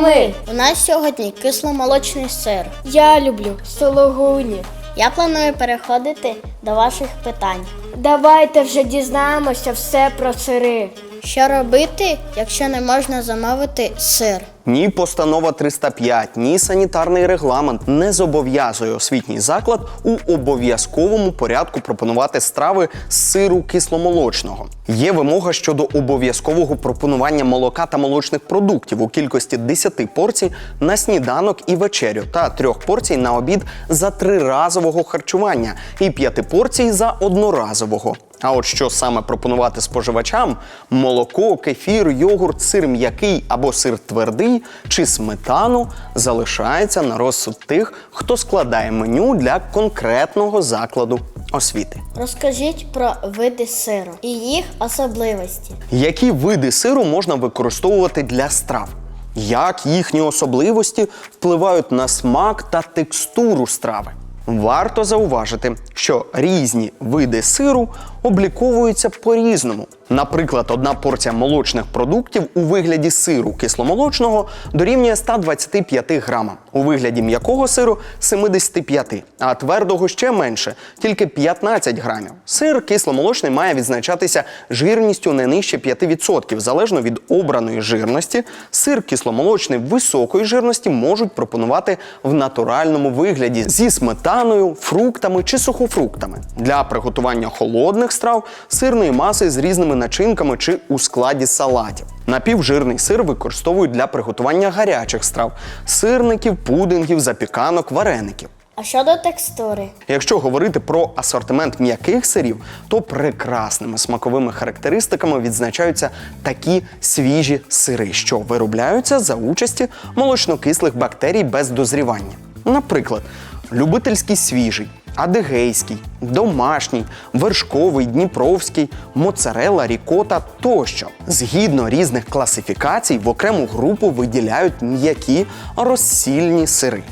ми. У нас сьогодні кисломолочний сир. Я люблю сологуні. Я планую переходити до ваших питань. Давайте вже дізнаємося все про сири. Що робити, якщо не можна замовити сир? Ні постанова 305, ні санітарний регламент не зобов'язує освітній заклад у обов'язковому порядку пропонувати страви з сиру кисломолочного. Є вимога щодо обов'язкового пропонування молока та молочних продуктів у кількості 10 порцій на сніданок і вечерю та 3 порцій на обід за триразового харчування і 5 порцій за одноразового. А от що саме пропонувати споживачам: молоко, кефір, йогурт, сир м'який або сир твердий чи сметану залишається на розсуд тих, хто складає меню для конкретного закладу освіти. Розкажіть про види сиру і їх особливості. Які види сиру можна використовувати для страв? Як їхні особливості впливають на смак та текстуру страви? Варто зауважити, що різні види сиру обліковуються по-різному. Наприклад, одна порція молочних продуктів у вигляді сиру кисломолочного дорівнює 125 грамам, у вигляді м'якого сиру 75, а твердого ще менше, тільки 15 грамів. Сир кисломолочний має відзначатися жирністю не нижче 5%, залежно від обраної жирності. Сир кисломолочний високої жирності можуть пропонувати в натуральному вигляді зі сметаною, фруктами чи сухофруктами. Для приготування холодних страв сирної маси з різними начинками чи у складі салатів. Напівжирний сир використовують для приготування гарячих страв сирників, пудингів, запіканок, вареників. А щодо текстури? Якщо говорити про асортимент м'яких сирів, то прекрасними смаковими характеристиками відзначаються такі свіжі сири, що виробляються за участі молочнокислих бактерій без дозрівання. Наприклад, любительський свіжий, адигейський, домашній, вершковий, дніпровський, моцарела, рікота тощо. Згідно різних класифікацій, в окрему групу виділяють м'які розсільні сири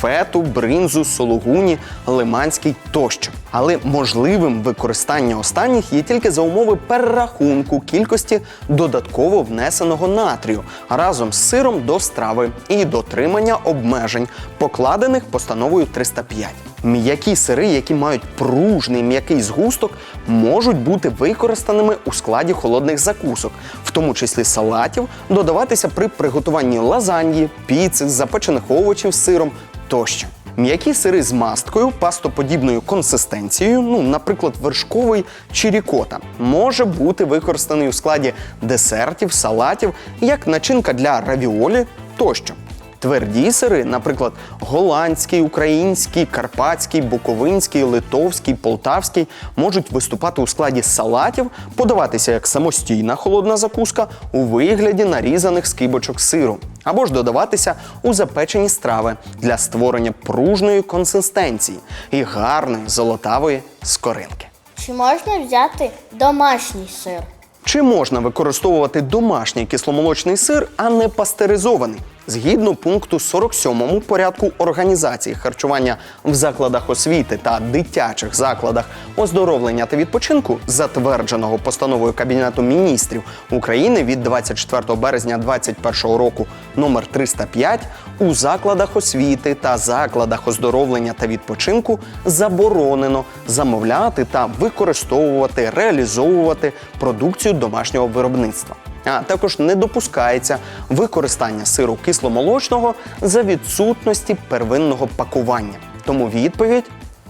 фету, бринзу, сологуні, лиманський тощо. Але можливим використання останніх є тільки за умови перерахунку кількості додатково внесеного натрію разом з сиром до страви і дотримання обмежень, покладених постановою 305. М'які сири, які мають пружний м'який згусток, можуть бути використаними у складі холодних закусок, в тому числі салатів, додаватися при приготуванні лазаньї, піци, запечених овочів з сиром тощо. М'які сири з масткою, пастоподібною консистенцією, ну, наприклад, вершковий чи рікота, може бути використаний у складі десертів, салатів, як начинка для равіолі тощо. Тверді сири, наприклад, голландський, український, карпатський, буковинський, литовський, полтавський, можуть виступати у складі салатів, подаватися як самостійна холодна закуска у вигляді нарізаних скибочок сиру, або ж додаватися у запечені страви для створення пружної консистенції і гарної золотавої скоринки. Чи можна взяти домашній сир? Чи можна використовувати домашній кисломолочний сир, а не пастеризований? Згідно пункту 47 порядку організації харчування в закладах освіти та дитячих закладах оздоровлення та відпочинку, затвердженого постановою Кабінету міністрів України від 24 березня 2021 року номер 305, у закладах освіти та закладах оздоровлення та відпочинку заборонено замовляти та використовувати, реалізовувати продукцію домашнього виробництва. А також не допускається використання сиру кисломолочного за відсутності первинного пакування. Тому відповідь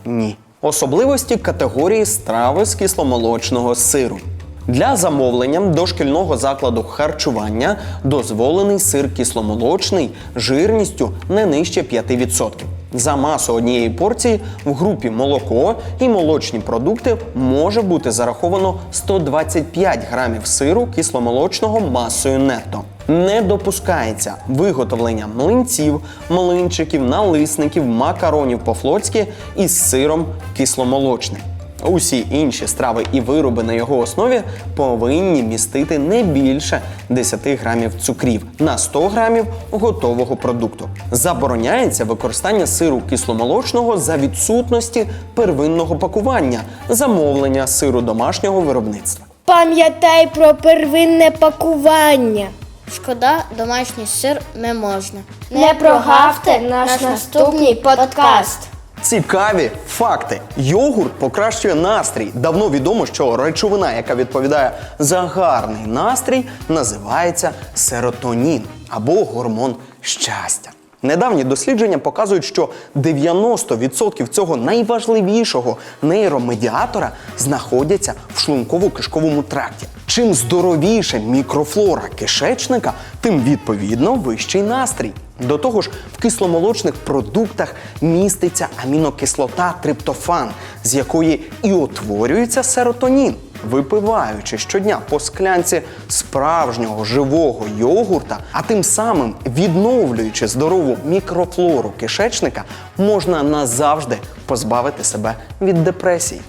ні. Особливості категорії страви з кисломолочного сиру. Для замовлення дошкільного закладу харчування дозволений сир кисломолочний жирністю не нижче 5%. За масу однієї порції в групі молоко і молочні продукти може бути зараховано 125 грамів сиру кисломолочного масою нетто. Не допускається виготовлення млинців, млинчиків, налисників, макаронів по-флотськи із сиром кисломолочним. Усі інші страви і вироби на його основі повинні містити не більше 10 грамів цукрів на 100 грамів готового продукту. Забороняється використання сиру кисломолочного за відсутності первинного пакування, замовлення сиру домашнього виробництва. Пам'ятай про первинне пакування. Шкода, домашній сир не можна. Не прогавте наш наступний подкаст. Цікаві факти. Йогурт покращує настрій. Давно відомо, що речовина, яка відповідає за гарний настрій, називається серотонін або гормон щастя. Недавні дослідження показують, що 90% цього найважливішого нейромедіатора знаходяться в шлунково-кишковому тракті. Чим здоровіше мікрофлора кишечника, тим відповідно вищий настрій. До того ж, в кисломолочних продуктах міститься амінокислота триптофан, з якої і утворюється серотонін. Випиваючи щодня по склянці справжнього живого йогурта, а тим самим відновлюючи здорову мікрофлору кишечника, можна назавжди позбавити себе від депресії.